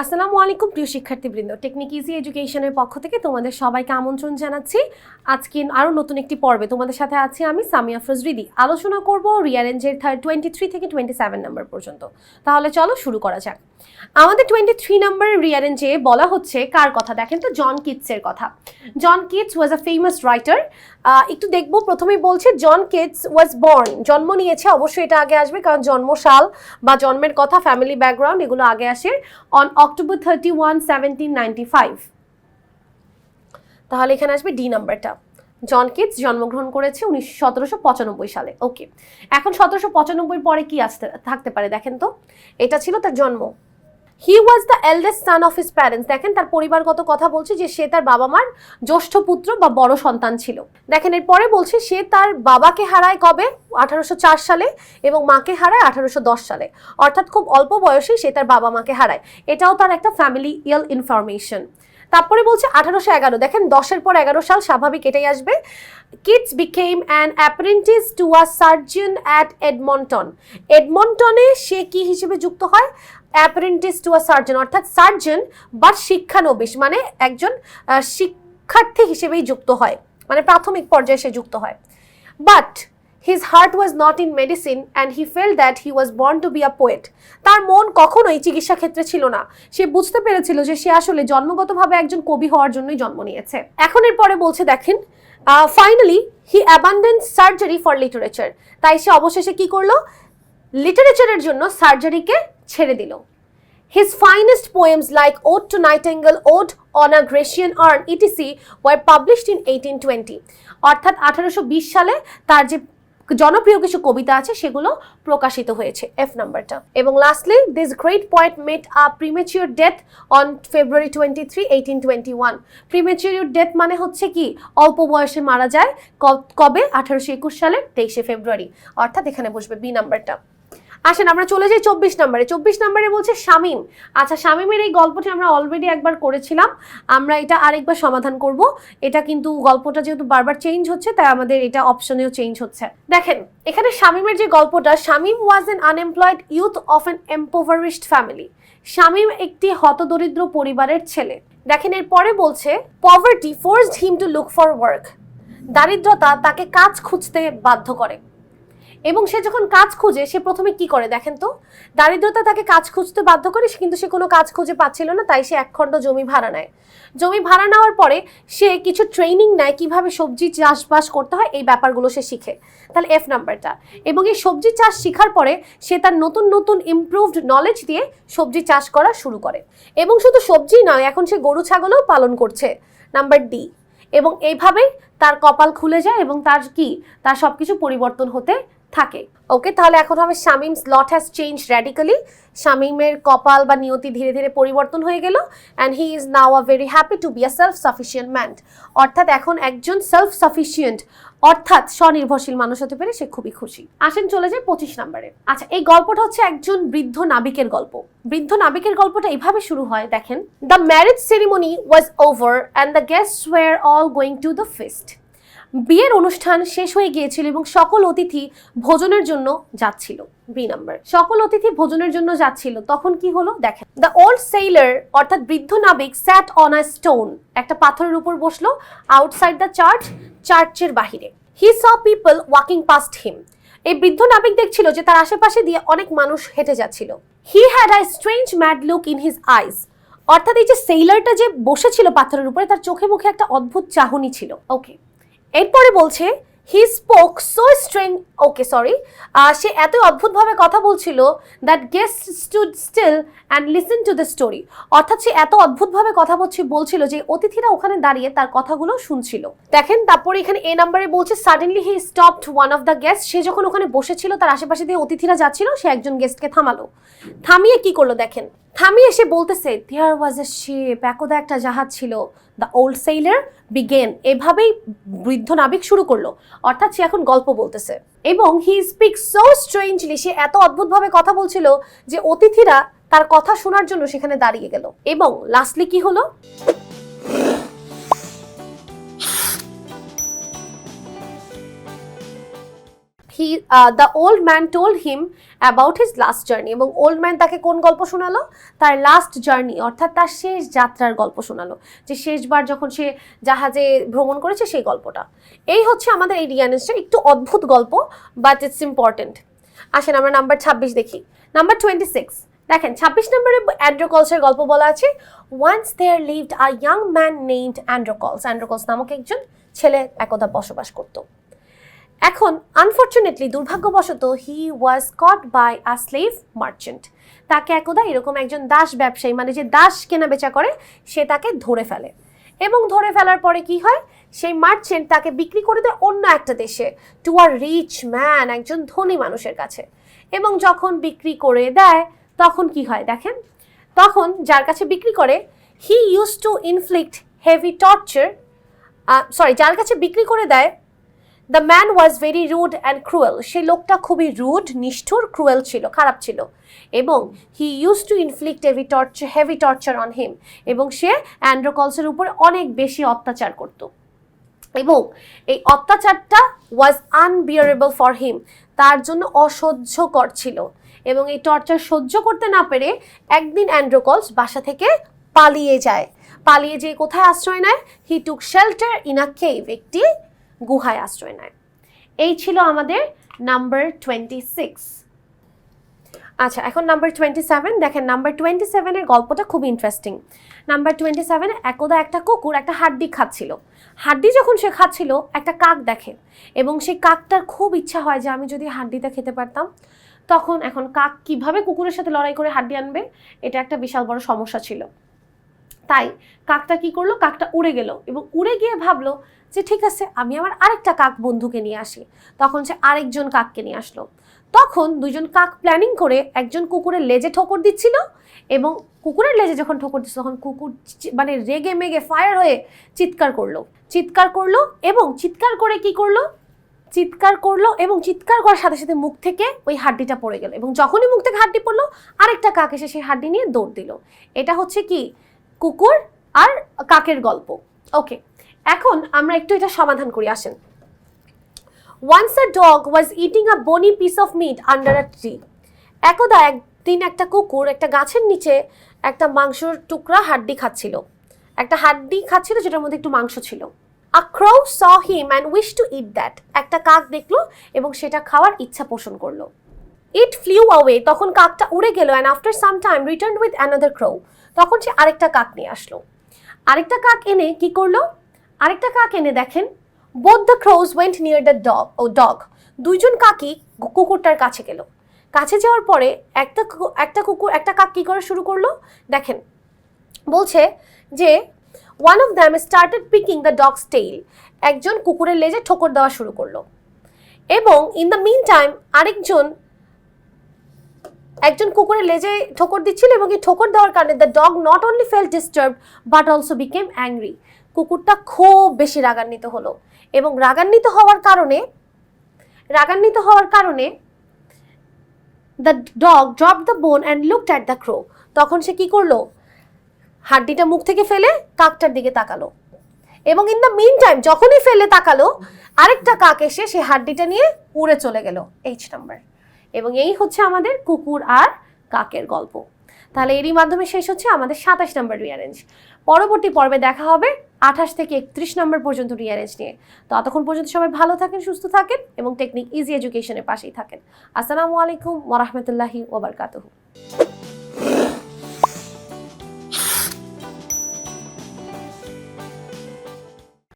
আসসালামু আলাইকুম, প্রিয় শিক্ষার্থীবৃন্দ। টেকনিক ইজি এডুকেশনের পক্ষ থেকে তোমাদের সবাইকে আমন্ত্রণ জানাচ্ছি। আজকে আরও নতুন একটি পর্বে তোমাদের সাথে আছি আমি সামিয়া ফজরিদি। আলোচনা করব রিয়ারেঞ্জের থার্ড টোয়েন্টি থ্রি থেকে টোয়েন্টি সেভেন নাম্বার পর্যন্ত। তাহলে চলো শুরু করা যাক। আমাদের টোয়েন্টি থ্রি নাম্বার রিয়ারেঞ্জে বলা হচ্ছে, কার কথা? দেখেন তো জন কিটসের কথা। John Keats was a famous writer একটু দেখব, প্রথমেই বলছে জন কিটস ওয়াজ বর্ন জন্ম নিয়েছে, অবশ্যই এটা আগে আসবে, কারণ জন্মসাল বা জন্মের কথা ফ্যামিলি ব্যাকগ্রাউন্ড এগুলো আগে আসে on October thirty one seventeen ninety five তাহলে এখানে আসবে ডি নাম্বারটা জন কিটস জন্মগ্রহণ করেছে উনিশ সতেরোশো পঁচানব্বই সালে। ওকে এখন সতেরোশো পঁচানব্বই পরে কি আসতে, থাকতে পারে দেখেন তো? এটা ছিল তার জন্ম। He was the eldest son of his parents দেখেন তার পরিবারগত কথা বলছে যে সে তার বাবা মার জ্যৈষ্ঠ পুত্র বা বড় সন্তান ছিল। দেখেন এরপরে বলছে সে তার বাবাকে হারায় কবে? আঠারোশো চার সালে এবং মাকে হারায় আঠারোশো দশ সালে। অর্থাৎ খুব অল্প বয়সেই সে তার বাবা মাকে হারায়। এটাও তার একটা ফ্যামিলি ইয়েল ইনফরমেশন তারপরে বলছে আঠারোশো এগারো। দেখেন, দশের পর এগারো সাল স্বাভাবিক এটাই আসবে। Keats became an apprentice to a surgeon at Edmonton এডমন্টনে সে কি হিসেবে যুক্ত হয়? অ্যাপ্রেন্টিস টু আ সার্জন অর্থাৎ সার্জন বা শিক্ষানবিশ মানে একজন শিক্ষার্থী হিসেবেই যুক্ত হয়। মানে প্রাথমিক পর্যায়ে সে যুক্ত হয়। But his heart was not in medicine and he felt that he was born to be a poet তার মন কখনোই চিকিৎসা ক্ষেত্রে ছিল না। সে বুঝতে পেরেছিল যে সে আসলে জন্মগতভাবে একজন কবি হওয়ার জন্যই জন্ম নিয়েছে। এখন এর পরে বলছে দেখেন finally he abandoned surgery for literature তাই সে অবশেষে কি করল? লিটারেচারের জন্য সার্জারিকে ছেড়ে দিল। His finest poems like Ode to Nightingale, Ode on a Grecian Urn, etc. were published in 1820. অর্থাৎ আঠারোশো বিশ সালে তার যে জনপ্রিয় কিছু কবিতা আছে, সেগুলো প্রকাশিত হয়েছে এফ নাম্বারটা এবং lastly this great poet met a premature death on February twenty three eighteen twenty one premature death মানে হচ্ছে কি? অল্প বয়সে মারা যায় কবে? আঠারোশো একুশ সালের তেইশে ফেব্রুয়ারি অর্থাৎ এখানে বসবে বি নাম্বারটা আসেন, আমরা চলে যাই চব্বিশ নম্বরে। চব্বিশ নম্বরে বলছে শামিম। আচ্ছা শামিমের এই গল্পটি আমরা অলরেডি একবার করেছিলাম। আমরা এটা আরেকবার সমাধান করব। এটা কিন্তু গল্পটা যেহেতু বারবার চেঞ্জ হচ্ছে, তাই আমাদের এটা অপশনেও চেঞ্জ হচ্ছে। দেখেন, এখানে শামিমের যে গল্পটা, Shamim was an unemployed youth of an impoverished family Shamim একটি হতদরিদ্র পরিবারের ছেলে। দেখেন এর পরে বলছে poverty forced him to look for work দারিদ্রতা তাকে কাজ খুঁজতে বাধ্য করে। এবং সে যখন কাজ খুঁজে, সে প্রথমে কি করে দেখেন তো? দারিদ্রতা তাকে কাজ খুঁজতে বাধ্য করে কিন্তু সে কোনো কাজ খুঁজে পাচ্ছিল না, তাই সে একখণ্ড জমি ভাড়া নেয়। জমি ভাড়া নেওয়ার পরে সে কিছু ট্রেনিং নেয়, কীভাবে সবজি চাষবাস করতে হয়, এই ব্যাপারগুলো সে শিখে। তাহলে এফ নাম্বারটা। এবং এই সবজি চাষ শেখার পরে সে তার নতুন নতুন ইমপ্রুভড নলেজ দিয়ে সবজি চাষ করা শুরু করে। এবং শুধু সবজি নয়, এখন সে গরু, ছাগলও পালন করছে। নাম্বার ডি এবং এইভাবেই তার কপাল খুলে যায় এবং তার কি? তার সবকিছু পরিবর্তন হতে থাকে। ওকে তাহলে এখন হবে Shamim's lot has change radically শামিমের কপাল বা নিয়তি ধীরে ধীরে পরিবর্তন হয়ে গেল। And he is now a very happy to be a self sufficient man অর্থাৎ এখন একজন সেলফ সাফিসিয়েন্ট অর্থাৎ স্বনির্ভরশীল মানুষ হতে পেরে সে খুবই খুশি। আসেন চলে যায় পঁচিশ নম্বরে। আচ্ছা এই গল্পটা হচ্ছে একজন বৃদ্ধ নাবিকের গল্প। বৃদ্ধ নাবিকের গল্পটা এইভাবে শুরু হয়, দেখেন। The marriage ceremony was over and the guest were all going to the feast বিয়ের অনুষ্ঠান শেষ হয়ে গিয়েছিল এবং সকল অতিথি ভোজনের জন্য যাচ্ছিল। বি নাম্বার সকল অতিথি ভোজনের জন্য যাচ্ছিল। তখন কি হলো? দেখেন। দ্য ওল্ড সেইলার অর্থাৎ বৃদ্ধ নাবিক স্যাট অন আ স্টোন একটা পাথরের উপর বসল আউটসাইড দ্য চার্চ চার্চের বাহিরে। He saw people walking past him এই বৃদ্ধ নাবিক দেখছিল যে তার আশেপাশে দিয়ে অনেক মানুষ হেঁটে যাচ্ছিল। He had a strange mad look in his eyes অর্থাৎ এই যে সেইলারটা যে বসেছিল পাথরের উপরে, তার চোখে মুখে একটা অদ্ভুত চাহনি ছিল। ওকে এরপরে বলছে he spoke so strange okay sorry সে এত অদ্ভুতভাবে কথা বলছিল that guest stood still and listen to the story অর্থাৎ সে এত অদ্ভুতভাবে কথা বলছি, বলছিল যে অতিথিরা ওখানে দাঁড়িয়ে তার কথাগুলো শুনছিল। দেখেন, তারপরে এখানে এ নাম্বারে বলছে suddenly he stopped one of the guest সে যখন ওখানে বসেছিল, তার আশেপাশে দিয়ে অতিথিরা যাচ্ছিল, সে একজন গেস্টকে থামালো। থামিয়ে কি করল দেখেন? থামিয়ে সে বলতেছে দেয়ার ওয়াজ এ শিপ একদা একটা জাহাজ ছিল। দ্য ওল্ড সেইলার বিগেন এভাবেই বৃদ্ধ নাবিক শুরু করল। অর্থাৎ সে এখন গল্প বলতেছে। এবং হি স্পিক সো স্ট্রেঞ্জলি সে এত অদ্ভুতভাবে কথা বলছিল যে অতিথিরা তার কথা শোনার জন্য সেখানে দাঁড়িয়ে গেল। এবং লাস্টলি কি হলো? The old man told him about his last journey এবং ওল্ড ম্যান তাকে কোন গল্প শোনালো? তার লাস্ট জার্নি অর্থাৎ তার শেষ যাত্রার গল্প শোনালো। যে শেষবার যখন সে জাহাজে ভ্রমণ করেছে, সেই গল্পটা। এই হচ্ছে আমাদের এই রিয়ানেসটা একটু অদ্ভুত গল্প বাট ইটস ইম্পর্টেন্ট আসেন, আমরা নাম্বার ছাব্বিশ দেখি। নাম্বার টোয়েন্টি সিক্স দেখেন, ছাব্বিশ নম্বরে অ্যান্ড্রোকলসের গল্প বলা আছে once there lived a young man named Androcles Androcles নামক একজন ছেলে একদা বসবাস করত। এখন আনফর্চুনেটলি দুর্ভাগ্যবশত he was caught by a slave merchant তাকে একদা এরকম একজন দাস ব্যবসায়ী মানে যে দাস কেনা বেচা করে, সে তাকে ধরে ফেলে। এবং ধরে ফেলার পরে কি হয়? সেই মার্চেন্ট তাকে বিক্রি করে দেয় অন্য একটা দেশে টু আর রিচ ম্যান একজন ধনী মানুষের কাছে। এবং যখন বিক্রি করে দেয়, তখন কি হয় দেখেন? তখন যার কাছে বিক্রি করে he use to inflict heavy torture sorry যার কাছে বিক্রি করে দেয় the man was very rude and cruel সেই লোকটা খুবই রুড নিষ্ঠুর ক্রুয়েল ছিল, খারাপ ছিল। এবং he use to inflict heavy torture heavy torture on him এবং সে অ্যান্ড্রোকলসের উপর অনেক বেশি অত্যাচার করত। এবং এই অত্যাচারটা ওয়াজ আনবিয়ারেবল ফর হিম তার জন্য অসহ্যকর ছিল। এবং এই টর্চার সহ্য করতে না পেরে একদিন অ্যান্ড্রোকলস বাসা থেকে পালিয়ে যায়। পালিয়ে যেয়ে কোথায় আশ্রয় নেয়? He took shelter in a cave একটি গুহায় আশ্রয় নেয়। এই ছিল আমাদের নাম্বার টোয়েন্টি সিক্স আচ্ছা এখন নাম্বার টোয়েন্টি সেভেন দেখেন নাম্বার টোয়েন্টি সেভেনের গল্পটা খুব ইন্টারেস্টিং নাম্বার টোয়েন্টি সেভেনে একদা একটা কুকুর একটা হাড্ডি খাচ্ছিল। হাড্ডি যখন সে খাচ্ছিল, একটা কাক দেখে এবং সেই কাকটার খুব ইচ্ছা হয় যে আমি যদি হাড্ডিটা খেতে পারতাম, তখন এখন কাক কীভাবে কুকুরের সাথে লড়াই করে হাড্ডি আনবে, এটা একটা বিশাল বড় সমস্যা ছিল। তাই কাকটা কি করল? কাকটা উড়ে গেল এবং উড়ে গিয়ে ভাবলো যে, ঠিক আছে, আমি আমার আরেকটা কাক বন্ধুকে নিয়ে আসি। তখন সে আরেকজন কাককে নিয়ে আসলো। তখন দুজন কাক প্ল্যানিং করে একজন কুকুরের লেজে ঠোকর দিচ্ছিল এবং কুকুরের লেজে যখন ঠোকর দিচ্ছিল তখন কুকুর মানে রেগে মেগে ফায়ার হয়ে চিৎকার করল। চিৎকার করল এবং চিৎকার করে কি করল? চিৎকার করল এবং চিৎকার করার সাথে সাথে মুখ থেকে ওই হাড্ডিটা পড়ে গেল এবং যখনই মুখ থেকে হাড্ডি পড়ল, আরেকটা কাক এসে সেই হাড্ডি নিয়ে দৌড় দিল। এটা হচ্ছে কি? কুকুর আর কাকের গল্প। ওকে, এখন আমরা একটু এটা সমাধান করি, আসেন। Once a dog was eating a bony piece of meat under a tree একদা একদিন একটা কুকুর একটা গাছের নিচে একটা মাংসর টুকরা হাড্ডি খাচ্ছিল। একটা হাড্ডি খাচ্ছিল যেটার মধ্যে একটু মাংস ছিল। A crow saw him and wish to eat that একটা কাক দেখল এবং সেটা খাওয়ার ইচ্ছা পোষণ করল। ইট ফ্লিউ অ্যাওয়ে তখন কাকটা উড়ে গেল and after some time return with another crow তখন সে আরেকটা কাক নিয়ে আসলো। আরেকটা কাক এনে কি করল? আরেকটা কাক এনে দেখেন both the crows went near the dog O dog দুইজন কাকই কুকুরটার কাছে গেল। কাছে যাওয়ার পরে একটা একটা কুকুর, একটা কাক কি করা শুরু করল? দেখেন, বলছে যে one of them started picking the dog's tail একজন কুকুরের লেজে ঠোকর দেওয়া শুরু করল। এবং ইন দ্য মিন টাইম আরেকজন একজন কুকুরের লেজে ঠোকর দিচ্ছিল এবং এই ঠোকর দেওয়ার কারণে the dog not only felt disturb but also became angry কুকুরটা খুব বেশি রাগান্বিত হলো এবং রাগান্বিত হওয়ার কারণে, রাগান্বিত হওয়ার কারণে the dog drop the bone and looked at the crow তখন সে কি করল? হাড্ডিটা মুখ থেকে ফেলে কাকটার দিকে তাকালো। এবং ইন দ্য মিন টাইম যখনই ফেলে তাকালো, আরেকটা কাক এসে সে হাড্ডিটা নিয়ে উড়ে চলে গেল। এইচ নাম্বার এবং এই হচ্ছে আমাদের কুকুর আর কাকের গল্প। তাহলে এরই মাধ্যমে শেষ হচ্ছে আমাদের সাতাশ নম্বর রিয়ারেঞ্জ পরবর্তী পর্বে দেখা হবে আঠাশ থেকে একত্রিশ নম্বর পর্যন্ত রিয়ারেঞ্জ নিয়ে। ততক্ষণ পর্যন্ত সবাই ভালো থাকেন, সুস্থ থাকেন এবং টেকনিক ইজি এডুকেশনের পাশেই থাকেন। আসসালামু আলাইকুম ওরহমতুল্লাহি ওবরকাতহু